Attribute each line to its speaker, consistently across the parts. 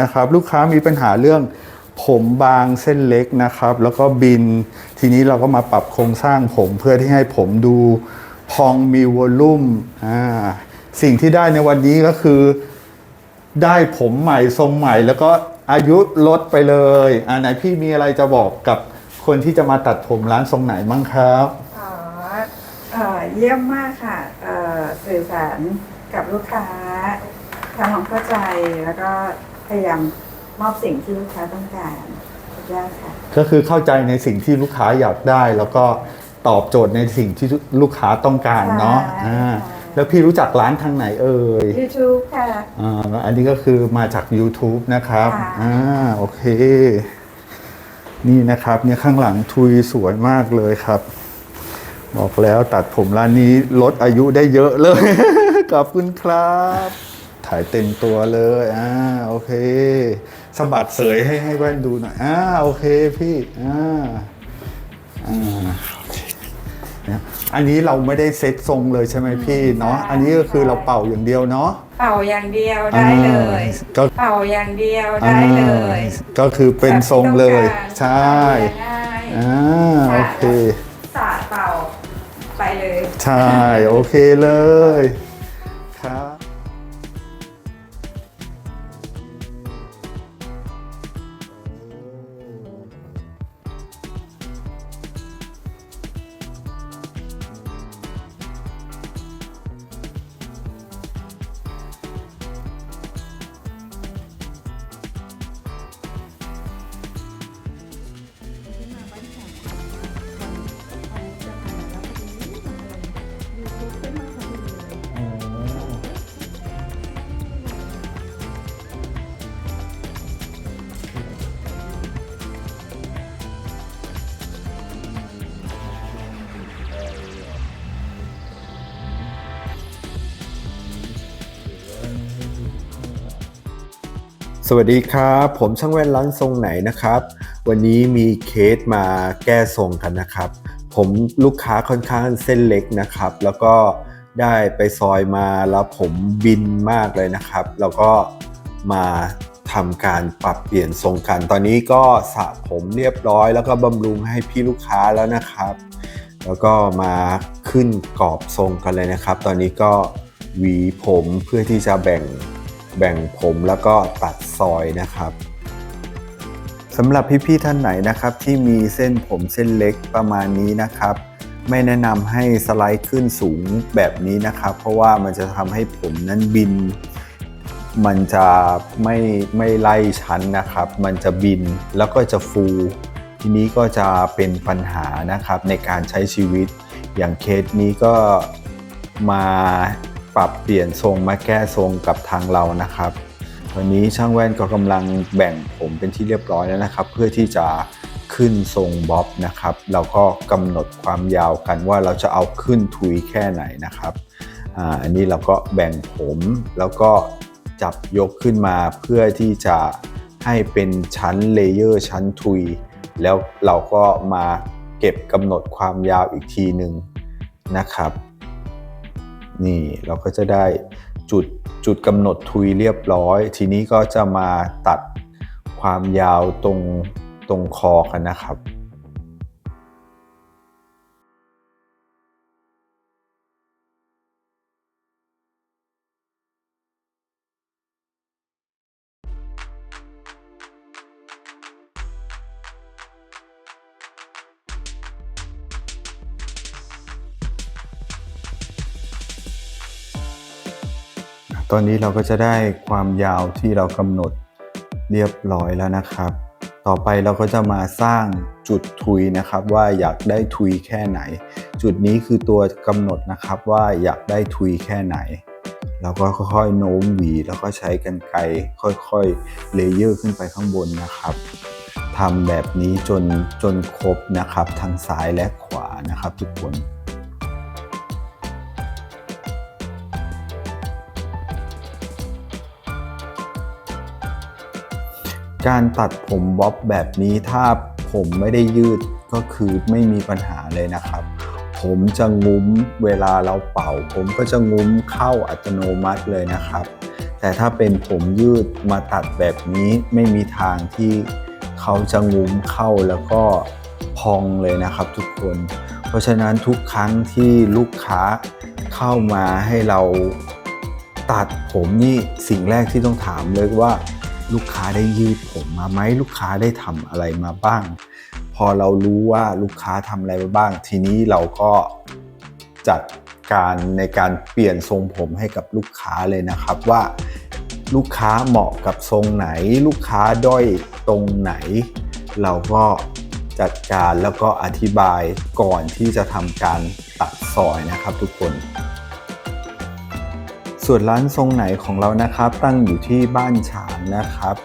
Speaker 1: นะครับลูกค้ามีปัญหาเรื่องผมบางเส้นเล็กนะครับ แล้วก็บิน ทีนี้เราก็มาปรับโครงสร้างผมเพื่อที่ให้ผมดูพองมีวอลลุ่มอ่าสิ่งที่ได้ในวันนี้ก็คือ ได้ผมใหม่ทรงใหม่ แล้วก็อายุลดไปเลยอ่าไหนพี่มีอะไรจะบอกกับคนที่จะมาตัดผมร้านทรงไหนบ้งครับ
Speaker 2: อ๋อเอ่อเยี่ยมมากค่ะเอ่อสื่อสารกับลูกค้าทำความเข้าใจแล้วก็ ยายามมอบสิ่งที่ลูกค้าต้องการสุดยอดค่ะ
Speaker 1: ก็คือเข้าใจในสิ่งที่ลูกค้าอยากได้ แล้วก็ตอบโจทย์ในสิ่งที่ลูกค้าต้องการเนาะ
Speaker 2: ใช่
Speaker 1: อ่า
Speaker 2: ใช่
Speaker 1: แล้วพี่รู้จักร้านทางไหนเอ่ย
Speaker 2: YouTube ค่ะ
Speaker 1: อ่าอันนี้ก็คือมาจาก YouTube นะครับ
Speaker 2: ค่ะ
Speaker 1: อ่า โอเค นี่นะครับ เนี่ยข้างหลังทุยสวยมากเลยครับ บอกแล้วตัดผมร้านนี้ลดอายุได้เยอะเลย ขอบคุณครับถ่ายเต็มตัวเลยอ่าโอเคสะบัดเสยให้ให้แว่นดูหน่อยอ่าโอเคพี่อ่าอ่าโอเคเนี่ยอันนี้เราไม่ได้เซ็ตทรงเลยใช่ไหมพี่เนาะ
Speaker 2: ใช่
Speaker 1: อันนี้ก็คือเราเป่าอย่างเดียวเนาะ
Speaker 2: เป่าอย่างเดียวได้เลย
Speaker 1: อ่าก็
Speaker 2: เป่าอย่างเดียวได้เลย
Speaker 1: อ่าก็คือเป็นทรงเลยใช่
Speaker 2: ง่าย
Speaker 1: อ่าโอเค
Speaker 2: สาดเป่าไปเลย
Speaker 1: ใช่โอเคเลย
Speaker 3: สวัสดีครับ ผมช่างแว่นร้านทรงไหนนะครับ วันนี้มีเคสมาแก้ทรงกันนะครับ ผมลูกค้าค่อนข้างเส้นเล็กนะครับ แล้วก็ได้ไปซอยมาแล้วผมบินมากเลยนะครับ แล้วก็มาทำการปรับเปลี่ยนทรงกัน ตอนนี้ก็สระผมเรียบร้อย แล้วก็บำรุงให้พี่ลูกค้าแล้วนะครับ แล้วก็มาขึ้นกรอบทรงกันเลยนะครับ ตอนนี้ก็หวีผมเพื่อที่จะแบ่ง แบ่งผมแล้วก็ตัดซอยนะครับ
Speaker 1: สำหรับพี่ๆท่านไหนนะครับที่มีเส้นผมเส้นเล็กประมาณนี้นะครับ ไม่แนะนำให้สไลด์ขึ้นสูงแบบนี้นะครับ เพราะว่ามันจะทำให้ผมนั้นบิน มันจะไม่ไม่ไล่ชั้นนะครับ มันจะบินแล้วก็จะฟู ทีนี้ก็จะเป็นปัญหานะครับในการใช้ชีวิต อย่างเคสนี้ก็มา ปรับเปลี่ยนทรงมาแก้ทรงกับทางเรานะครับวันนี้ช่างแว่นก็กำลังแบ่งผมเป็นที่เรียบร้อยแล้วนะครับ เพื่อที่จะขึ้นทรงบ๊อบนะครับ เราก็กำหนดความยาวกันว่าเราจะเอาขึ้นทุยแค่ไหนนะครับอันนี้เราก็แบ่งผมแล้วก็จับยกขึ้นมาเพื่อที่จะให้เป็นชั้นเลเยอร์ชั้นทุย แล้วเราก็มาเก็บกำหนดความยาวอีกทีหนึ่งนะครับ นี่เราก็จะได้จุดจุดกำหนดทุยเรียบร้อย ทีนี้ก็จะมาตัดความยาวตรงตรงคอกันนะครับ ตอนนี้เราก็จะได้ความยาวที่เรากำหนดเรียบร้อยแล้วนะครับ ต่อไปเราก็จะมาสร้างจุดทุยนะครับว่าอยากได้ทุยแค่ไหน จุดนี้คือตัวกำหนดนะครับว่าอยากได้ทุยแค่ไหนเราก็ค่อยๆโน้มหวีแล้วก็ใช้กันไกรค่อยๆเลเยอร์ขึ้นไปข้างบนนะครับทำแบบนี้จนจนครบนะครับ ทั้งซ้ายและขวานะครับทุกคน การตัดผมบ๊อบแบบนี้ถ้าผมไม่ได้ยืดก็คือไม่มีปัญหาเลยนะครับ ผมจะงุ้มเวลาเราเป่า ผมก็จะงุ้มเข้าอัตโนมัติเลยนะครับ
Speaker 3: แต่ถ้าเป็นผมยืดมาตัดแบบนี้ไม่มีทางที่เขาจะงุ้มเข้าแล้วก็พองเลยนะครับทุกคน เพราะฉะนั้นทุกครั้งที่ลูกค้าเข้ามาให้เราตัดผมนี่สิ่งแรกที่ต้องถามเลยว่า ลูกค้าได้ยืดผมมาไหมลูกค้าได้ทำอะไรมาบ้าง พอเรารู้ว่าลูกค้าทำอะไรมาบ้าง ทีนี้เราก็จัดการในการเปลี่ยนทรงผมให้กับลูกค้าเลยนะครับว่าลูกค้าเหมาะกับทรงไหน ลูกค้าด้อยตรงไหน เราก็จัดการแล้วก็อธิบายก่อนที่จะทำการตัดซอยนะครับทุกคน ส่วนร้านทรงไหนของเรานะครับ ตั้งอยู่ที่บ้านฉางนะครับ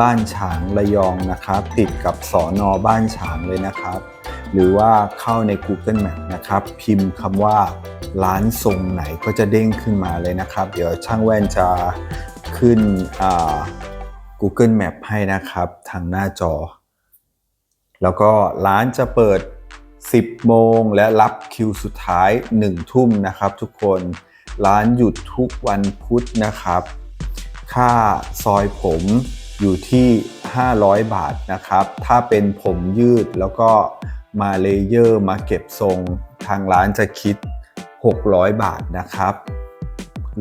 Speaker 3: บ้านฉางระยองนะครับ ติดกับสอนอบ้านฉางเลยนะครับ หรือว่าเข้าใน Google Map นะครับ พิมพ์คำว่าร้านทรงไหนก็จะเด้งขึ้นมาเลยนะครับ เดี๋ยวช่างแว่นจะขึ้น Google Map ให้นะครับ ทางหน้าจอ แล้วก็ร้านจะเปิด 10 โมงและรับคิวสุดท้าย 1 ทุ่มนะครับทุกคน ร้านหยุดทุกวันพุธนะครับ ค่าซอยผมอยู่ที่ 500 บาทนะครับ ถ้าเป็นผมยืดแล้วก็มาเลเยอร์มาเก็บทรง ทางร้านจะคิด 600 บาทนะครับ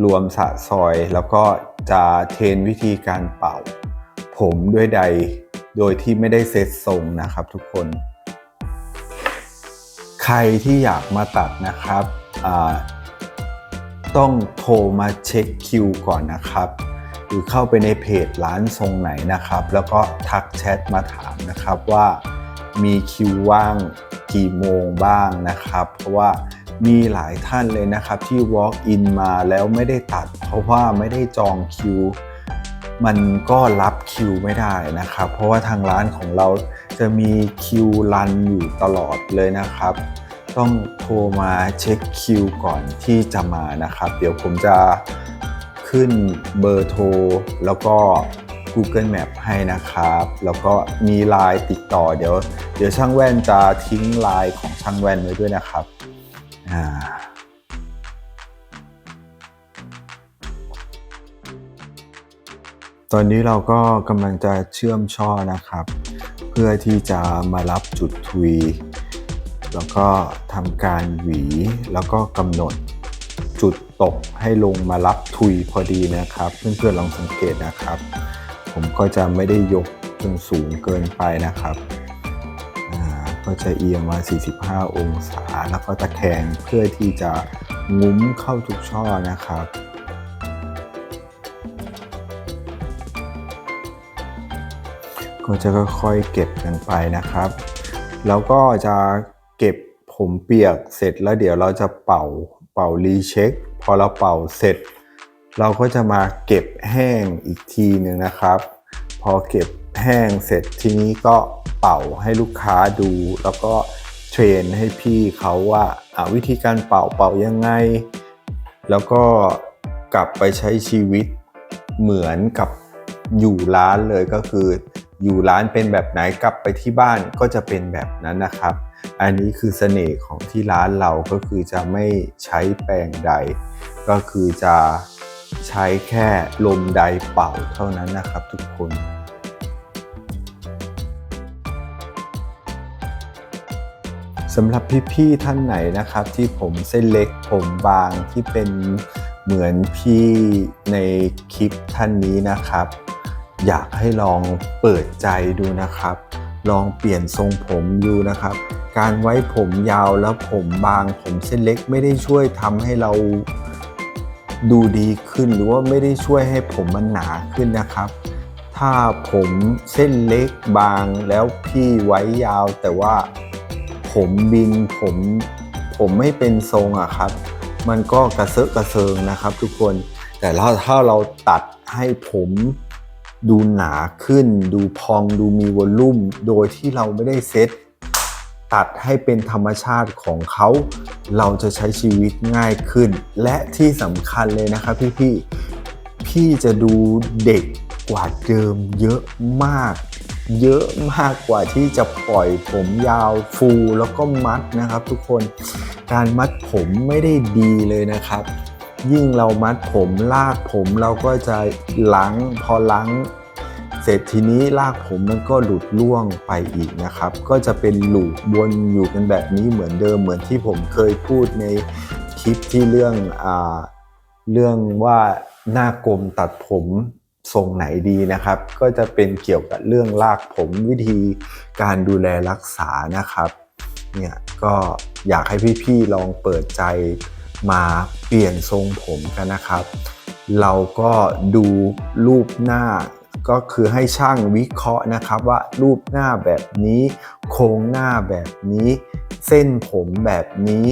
Speaker 3: รวมสะซอยแล้วก็จะเทรนวิธีการเป่า ผมด้วยใดโดยที่ไม่ได้เซตทรงนะครับทุกคน ใครที่อยากมาตัดนะครับ ต้องโทรมาเช็คคิวก่อนนะครับ หรือเข้าไปในเพจร้านทรงไหนนะครับ แล้วก็ทักแชทมาถามนะครับว่ามีคิวว่างกี่โมงบ้างนะครับ เพราะว่ามีหลายท่านเลยนะครับที่ walk in มาแล้วไม่ได้ตัด เพราะว่าไม่ได้จองคิว มันก็รับคิวไม่ได้นะครับ เพราะว่าทางร้านของเราจะมีคิวรันอยู่ตลอดเลยนะครับ ต้องโทรมาเช็คคิวก่อนที่จะมานะครับ เดี๋ยวผมจะขึ้นเบอร์โทร แล้วก็ Google Map ให้นะครับ แล้วก็มีไลน์ติดต่อ เดี๋ยวเดี๋ยวช่างแว่นจะทิ้งไลน์ของช่างแว่นไว้ด้วยนะครับอ่าตอนนี้เราก็กำลังจะเชื่อมช่อนะครับ เพื่อที่จะมารับจุดทุย แล้วก็ทำการหวีแล้วก็กำหนดจุดตกให้ลงมารับทุยพอดีนะครับ เพื่อนๆลองสังเกตนะครับ ผมก็จะไม่ได้ยกจนสูงเกินไปนะครับก็จะเอียงมา 45 องศา แล้วก็ตะแคงเพื่อที่จะงุ้มเข้าทุกช่อนะครับ ก็จะค่อยๆเก็บกันไปนะครับ แล้วก็จะ เก็บผมเปียกเสร็จแล้วเดี๋ยวเราจะเป่าเป่ารีเช็ค พอเราเป่าเสร็จ เราก็จะมาเก็บแห้งอีกทีหนึ่งนะครับ พอเก็บแห้งเสร็จทีนี้ก็เป่าให้ลูกค้าดู แล้วก็เทรนให้พี่เขาว่าอ่าวิธีการเป่าเป่ายังไง แล้วก็กลับไปใช้ชีวิตเหมือนกับอยู่ร้านเลยก็คือ อยู่ร้านเป็นแบบไหนกลับไปที่บ้านก็จะเป็นแบบนั้นนะครับ อันนี้คือเสน่ห์ของที่ร้านเราก็คือจะไม่ใช้แปรงใด ก็คือจะใช้แค่ลมใดเป่าเท่านั้นนะครับทุกคนสำหรับพี่ๆท่านไหนนะครับที่ผมเส้นเล็กผมบางที่เป็นเหมือนพี่ในคลิปท่านนี้นะครับ อยากให้ลองเปิดใจดูนะครับ ลองเปลี่ยนทรงผมดูนะครับ การไว้ผมยาวแล้วผมบางผมเส้นเล็กไม่ได้ช่วยทำให้เราดูดีขึ้นหรือว่าไม่ได้ช่วยให้ผมมันหนาขึ้นนะครับ ถ้าผมเส้นเล็กบางแล้วพี่ไว้ยาว แต่ว่าผมบินผมผมไม่เป็นทรงอะครับ มันก็กระเซาะกระเซิงนะครับ ทุกคนแต่ถ้าถ้าเราตัดให้ผมดูหนาขึ้น ดูพองดูมีวอลลุ่ม โดยที่เราไม่ได้เซต ตัดให้เป็นธรรมชาติของเขา เราจะใช้ชีวิตง่ายขึ้น และที่สำคัญเลยนะครับพี่พี่ๆพี่จะดูเด็กกว่าเดิมเยอะมาก เยอะมากกว่าที่จะปล่อยผมยาวฟูแล้วก็มัดนะครับ ทุกคนการมัดผมไม่ได้ดีเลยนะครับ ยิ่งเรามัดผมลากผมเราก็จะหล้างพอหล้าง เสร็จทีนี้ลากผมมันก็หลุดล่วงไปอีกนะครับ ก็จะเป็นหลูปวนอยู่กันแบบนี้เหมือนเดิมเหมือนที่ผมเคยพูดในคลิปที่เรื่องอ่าเรื่องว่าหน้ากลมตัดผมทรงไหนดีนะครับ ก็จะเป็นเกี่ยวกับเรื่องลากผมวิธีการดูแลรักษานะครับเนี่ยก็อยากให้พี่ๆลองเปิดใจมาเปลี่ยนทรงผมกันนะครับ เราก็ดูรูปหน้า ก็คือให้ช่างวิเคราะห์นะครับว่ารูปหน้าแบบนี้ โครงหน้าแบบนี้ เส้นผมแบบนี้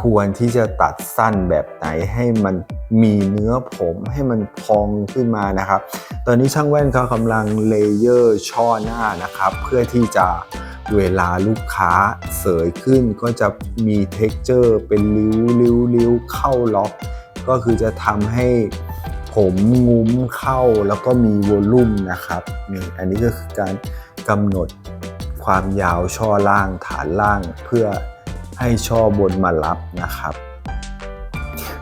Speaker 3: ควรที่จะตัดสั้นแบบไหนให้มันมีเนื้อผมให้มันพองขึ้นมานะครับ ตอนนี้ช่างแว่นเขากำลังเลเยอร์ช่อหน้านะครับ เพื่อที่จะเวลาลูกค้าเสยขึ้นก็จะมี t e x t อร์เป็นริ้วริ้วริ้วเข้าล็อก ก็คือจะทำให้ ผมงุ้มเข้าแล้วก็มีวอลลุ่มนะครับนี่อันนี้ก็คือการกำหนดความยาวช่อล่างฐานล่าง เพื่อให้ช่อบนมารับนะครับ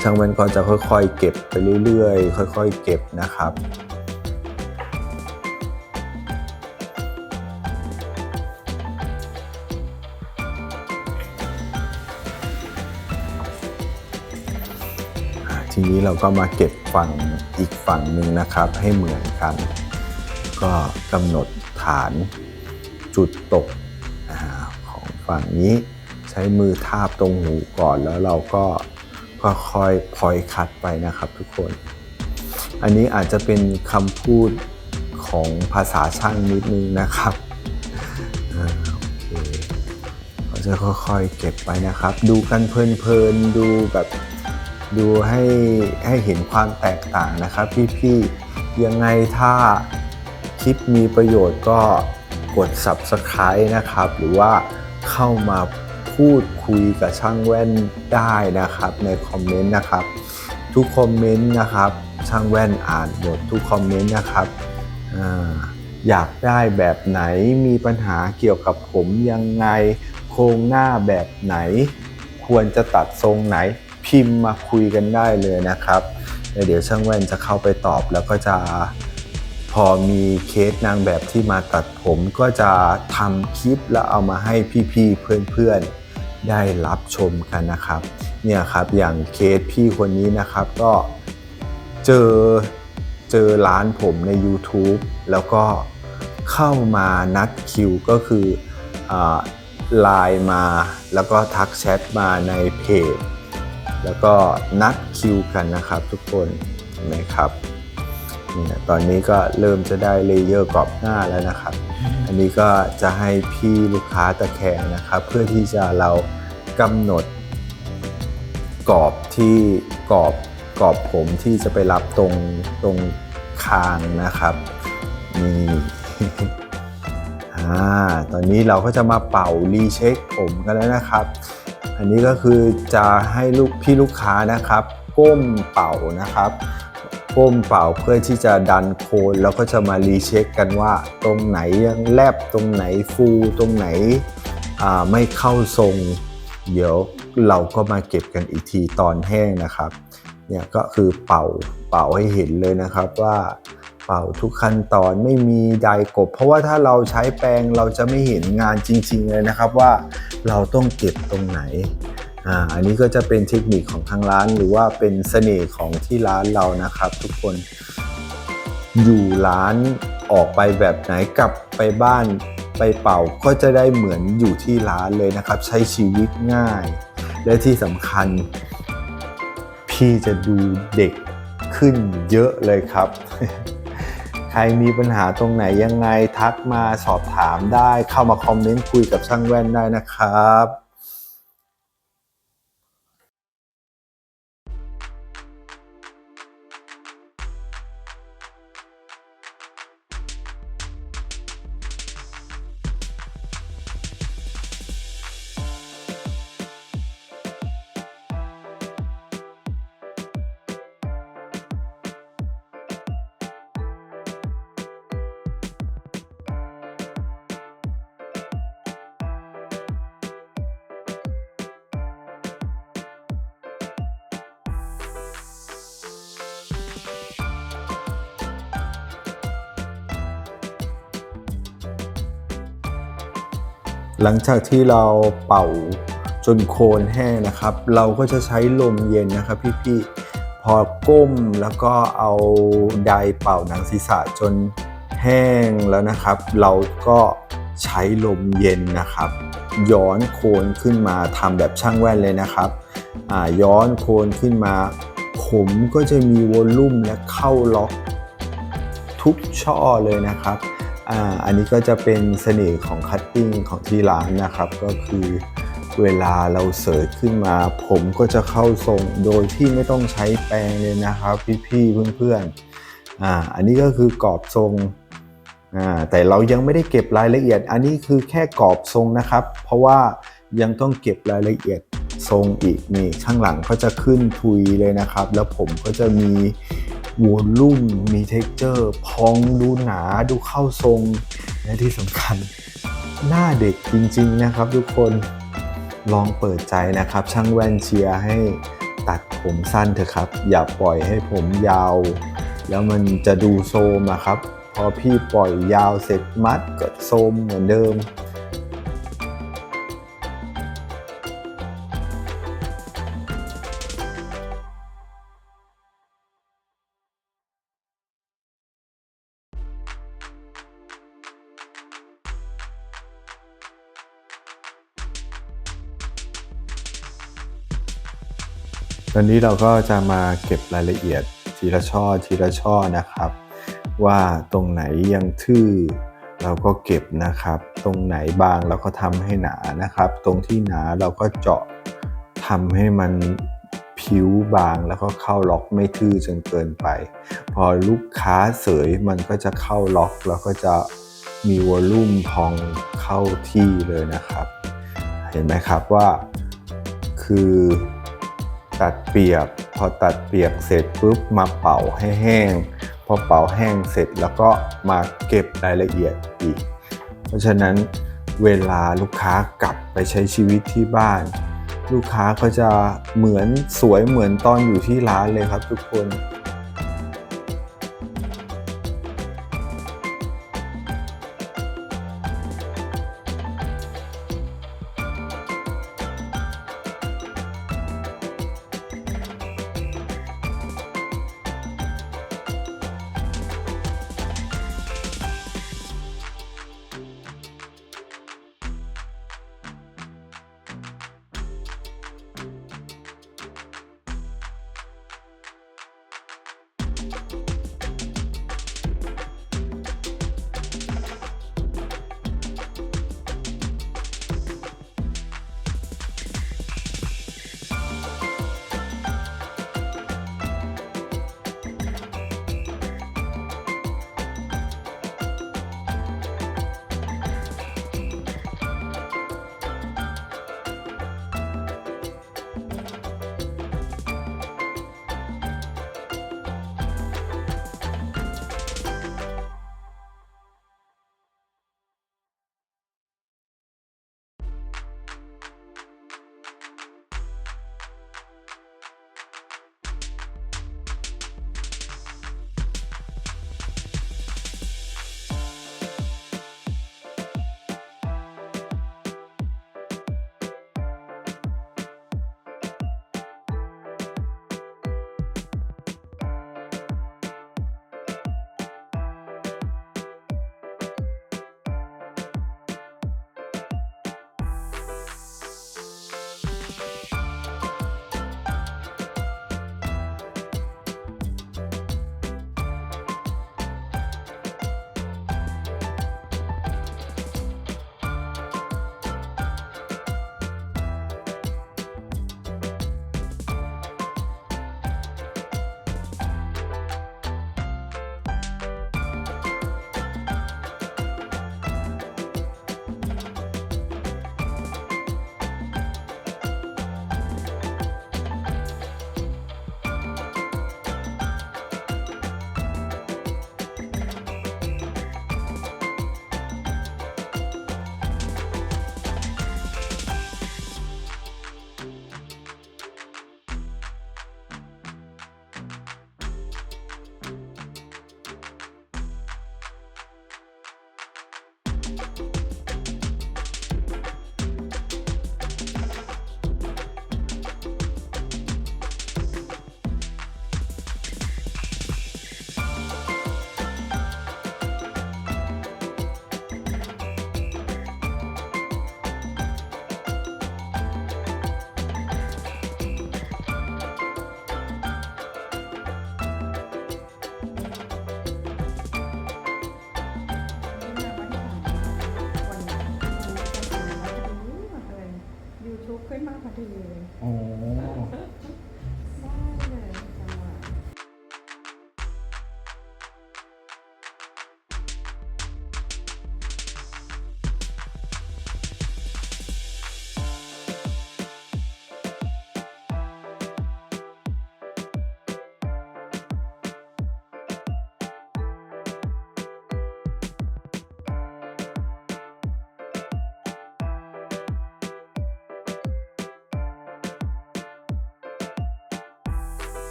Speaker 3: ช่างแว่นก็จะค่อยๆ เก็บไปเรื่อยๆ ค่อย ๆ เก็บนะครับ ทีนี้เราก็มาเก็บฝั่งอีกฝั่งหนึ่งนะครับ ให้เหมือนกัน ก็กำหนดฐานจุดตกของฝั่งนี้ ใช้มือทาบตรงหูก่อนแล้วเราก็ค่อยๆพอยคัดไปนะครับทุกคน อันนี้อาจจะเป็นคำพูดของภาษาช่างนิดนึงนะครับเราจะค่อยๆเก็บไปนะครับ ดูกันเพลินๆ ดูแบบ ดูให้ให้เห็นความแตกต่างนะครับพี่ๆยังไงถ้าคลิปมีประโยชน์ก็กด Subscribe นะครับ หรือว่าเข้ามาพูดคุยกับช่างแว่นได้นะครับในคอมเมนต์นะครับ ทุกคอมเมนต์นะครับช่างแว่นอ่านหมดทุกคอมเมนต์นะครับออยากได้แบบไหนมีปัญหาเกี่ยวกับผมยังไงโครงหน้าแบบไหน ควรจะตัดทรงไหน พิมพ์มาคุยกันได้เลยนะครับเดี๋ยวช่างแว่นจะเข้าไปตอบแล้วก็จะพอมีเคสนางแบบที่มาตัดผมก็จะทำคลิปแล้วเอามาให้พี่ๆเพื่อนๆได้รับชมกันนะครับเนี่ยครับอย่างเคสพี่คนนี้นะครับก็เจอเจอร้านผมใน YouTube แล้วก็เข้ามานัดคิวก็คือไลน์มาแล้วก็ทักแชทมาในเพจ แล้วก็นัดคิวกันนะครับทุกคนเห็นไหมครับเนี่ยตอนนี้ก็เริ่มจะได้เลเยอร์กรอบหน้าแล้วนะครับ อันนี้ก็จะให้พี่ลูกค้าตะแคงนะครับ เพื่อที่จะเรากำหนดกรอบที่กรอบกรอบผมที่จะไปรับตรงตรงคางนะครับนี่อ่าตอนนี้เราก็จะมาเป่ารีเช็คผมกันแล้วนะครับ อันนี้ก็คือจะให้ลูกพี่ลูกค้านะครับก้มเป่านะครับก้มเป่าเพื่อที่จะดันโคนแล้วก็จะมารีเช็คกันว่า ตรงไหนยังแลบตรงไหนฟูตรงไหนไม่เข้าทรง เดี๋ยวเราก็มาเก็บกันอีกทีตอนแห้งนะครับเนี่ยก็คือเป่าเป่าให้เห็นเลยนะครับว่า เป่าทุกขั้นตอนไม่มีใดกบ เพราะว่าถ้าเราใช้แปรงเราจะไม่เห็นงานจริง ๆ เลยนะครับว่าเราต้องเก็บตรงไหนอ่าอันนี้ก็จะเป็นเทคนิคของทางร้าน หรือว่าเป็นเสน่ห์ของที่ร้านเรานะครับ ทุกคนอยู่ร้านออกไปแบบไหนกลับไปบ้านไปเป่าก็จะได้เหมือนอยู่ที่ร้านเลยนะครับ ใช้ชีวิตง่าย และที่สำคัญ พี่จะดูเด็กขึ้นเยอะเลยครับ ใครมีปัญหาตรงไหนยังไงทักมาสอบถามได้เข้ามาคอมเมนต์คุยกับช่างแว่นได้นะครับ หลังจากที่เราเป่าจนโคนแห้งนะครับ เราก็จะใช้ลมเย็นนะครับพี่ๆพอก้มแล้วก็เอาไดร์เป่าหนังศีรษะจนแห้งแล้วนะครับ เราก็ใช้ลมเย็นนะครับ ย้อนโคนขึ้นมาทำแบบช่างแว่นเลยนะครับย้อนโคนขึ้นมา ผมก็จะมีวอลลุ่มและเข้าล็อกทุกช่อเลยนะครับ อ่าอันนี้ก็จะเป็นเสน่ห์ของคัตติ้งของที่ร้านนะครับ ก็คือเวลาเราเสิร์ชขึ้นมา ผมก็จะเข้าทรงโดยที่ไม่ต้องใช้แปรงเลยนะครับ พี่ๆเพื่อนๆอ่าอันนี้ก็คือกรอบทรงอ่าแต่เรายังไม่ได้เก็บรายละเอียด อันนี้คือแค่กรอบทรงนะครับ เพราะว่ายังต้องเก็บรายละเอียดทรงอีกนี่ข้างหลังก็จะขึ้นทุยเลยนะครับ แล้วผมก็จะมี วอลลุ่มมีเท็กเจอร์พองดูหนาดูเข้าทรง และที่สำคัญ หน้าเด็กจริงๆนะครับทุกคนลองเปิดใจนะครับ ช่างแว่นเชียร์ให้ตัดผมสั้นเถอะครับ อย่าปล่อยให้ผมยาว แล้วมันจะดูโซมนะครับ พอพี่ปล่อยยาวเสร็จมัดก็โซมเหมือนเดิม ตอนนี้เราก็จะมาเก็บรายละเอียดทีละช่อทีละช่อนะครับ ว่าตรงไหนยังทื่อเราก็เก็บนะครับ ตรงไหนบางเราก็ทำให้หนานะครับ ตรงที่หนาเราก็เจาะทำให้มันผิวบางแล้วก็เข้าล็อกไม่ทื่อจนเกินไป พอลูกค้าเสยมันก็จะเข้าล็อกแล้วก็จะมีวอลลุ่มพองเข้าที่เลยนะครับ เห็นไหมครับว่าคือ ตัดเปียก พอตัดเปียกเสร็จปุ๊บมาเป่าให้แห้ง พอเป่าแห้งเสร็จแล้วก็มาเก็บรายละเอียดอีก เพราะฉะนั้นเวลาลูกค้ากลับไปใช้ชีวิตที่บ้าน ลูกค้าก็จะเหมือนสวยเหมือนตอนอยู่ที่ร้านเลยครับทุกคน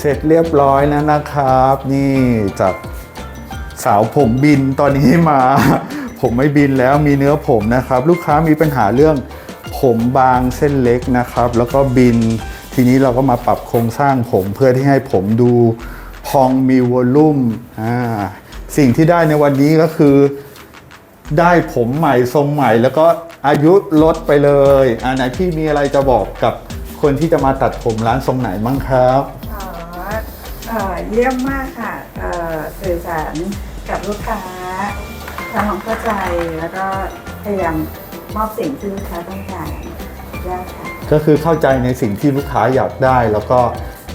Speaker 2: เส
Speaker 4: ร็
Speaker 1: จเรียบร้อยแล้วนะครับ นี่จากสาวผมบินตอนนี้มา ผมไม่บินแล้วมีเนื้อผมนะครับ ลูกค้ามีปัญหาเรื่องผมบางเส้นเล็กนะครับ แล้วก็บินทีนี้เราก็มาปรับโครงสร้างผมเพื่อที่ให้ผมดูพองมีวอลลุ่มอ่าสิ่งที่ได้ในวันนี้ก็คือได้ผมใหม่ทรงใหม่แล้วก็อายุลดไปเลยอ่าไหนพี่มีอะไรจะบอกกับคนที่จะมาตัดผมร้านทรงไหนบ้างครับ
Speaker 2: เอ่อเยี่ยมมากค่ะเอ่อสื่อสารกับลูกค้าทำความเข้าใจแล้วก็พยายามมอบสิ่งที่ลูกค้าต้องการได้ค่ะ
Speaker 1: ก็คือเข้าใจในสิ่งที่ลูกค้าอยากได้ แล้วก็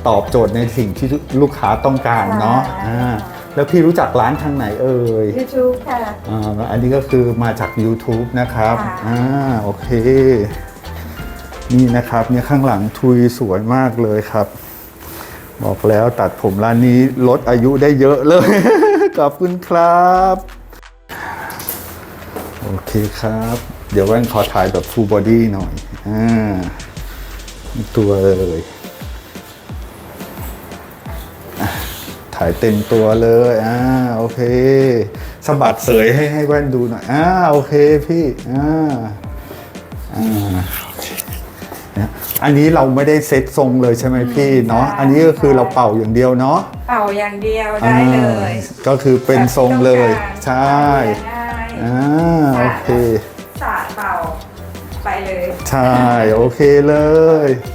Speaker 1: ตอบโจทย์ในสิ่งที่ลูกค้าต้องการเนาะ
Speaker 2: ใช่
Speaker 1: อ่าแล้วพี่รู้จักร้านทางไหนเอ่ย
Speaker 2: YouTube ค่ะ
Speaker 1: อ่าอันนี้ก็คือมาจาก YouTube นะครับ
Speaker 2: ค่ะ
Speaker 1: อ่าโอเค นี่นะครับเนี่ยข้างหลังทุยสวยมากเลยครับ บอกแล้วตัดผมร้านนี้ลดอายุได้เยอะเลย ขอบคุณครับ โอเคครับ เดี๋ยวแว่นขอถ่ายแบบ full body หน่อย อ่า ตัวเลยถ่ายเต็มตัวเลย อ่า โอเคสะบัดเสยให้ให้แว่นดูหน่อย อ่า โอเคพี่ อ่า อ่า นี่ยอันนี้เราไม่ได้เซ็ตทรงเลยใช่ไหมพี่เนาะ
Speaker 2: ใช่
Speaker 1: อันนี้ก็คือเราเป่าอย่างเดียวเนาะ
Speaker 2: เป่าอย่างเดียวได้เลย
Speaker 1: อ่าก็คือเป็นทรงเลย ใช่
Speaker 2: ได้
Speaker 1: อ่าโอเค
Speaker 2: สาดเป่าไปเลย
Speaker 1: ใช่ โอเคเลย
Speaker 2: ค